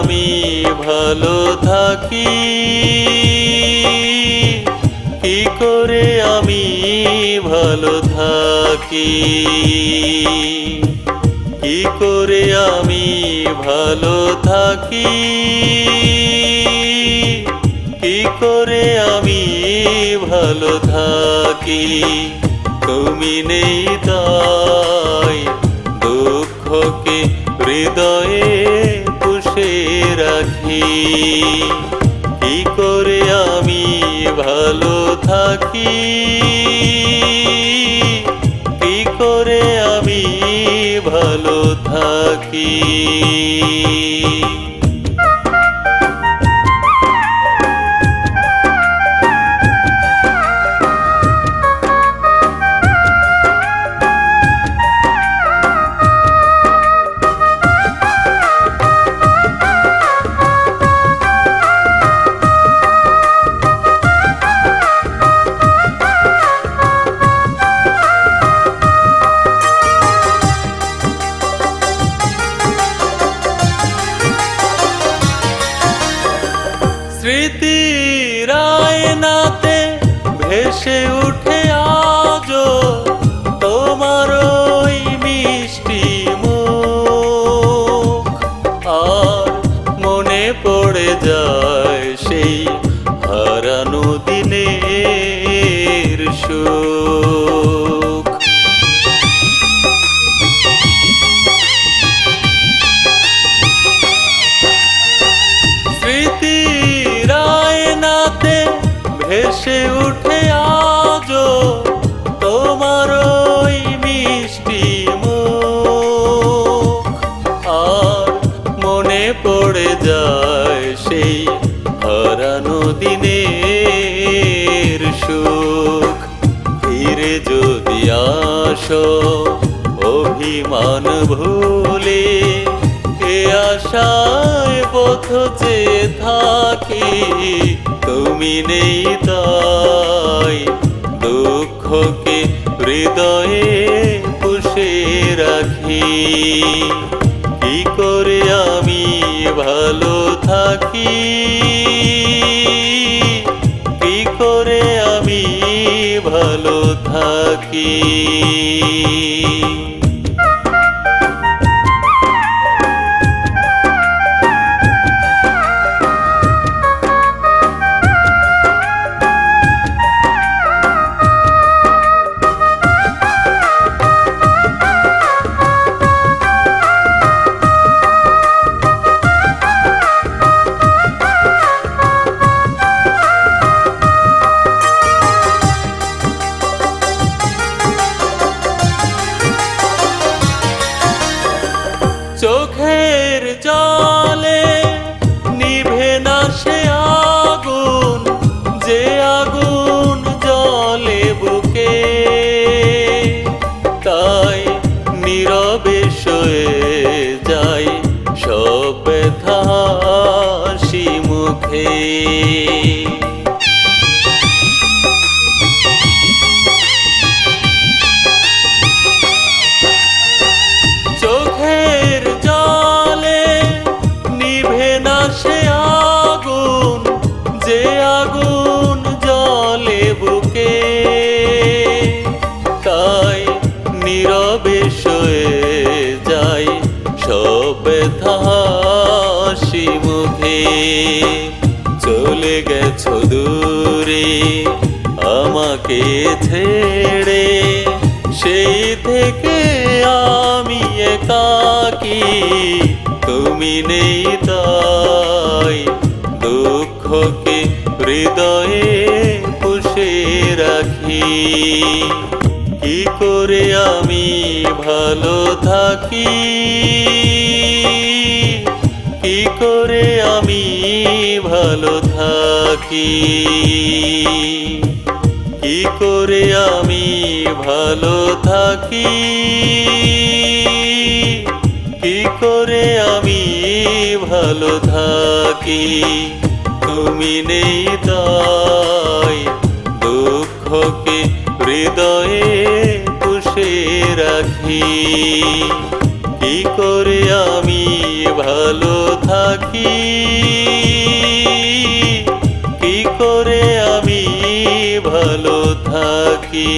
ভালো থাকি। কি করে আমি ভালো থাকি? কি করে আমি ভালো থাকি? কি করে আমি ভালো থাকি? তুমি নেই তাই দুঃখকে হৃদয়ে রাখি কি করে আমি ভালো থাকি? কি করে আমি ভালো থাকি? ভেসে উঠে আজো তোমার ওই মিষ্টি মুখ। আর মনে পড়ে যায় সেই হারানো দিনের সুখ। স্মৃতির আয়নাতে ভেসে উঠে মনে পড়ে যায় সেই হারানো দিনের সুখ। ফিরে যদি আসো, অভিমান ভুলে এ আশায় পথ যে থাকি, তুমি নেই তাই দুঃখকে হৃদয়ে পুষে রাখি। থাকি কি করে আমি ভালো থাকি? সয়ে যাই? সব হাসি মুখে। হাসি মুখে চলে গেছো দূরে, আমাকে ছেড়ে। সেই থেকে আমি একাকি তুমি নেই তাই দুঃখকে হৃদয়ে পুষে রাখি। কি করে আমি ভালো থাকি? ভালো থাকি। কি করে আমি ভালো থাকি? কি করে আমি ভালো থাকি? তুমি নেই তাই দুঃখকে হৃদয়ে পুষে রাখি। কি করে আমি ভালো থাকি কি করে আমি ভালো থাকি?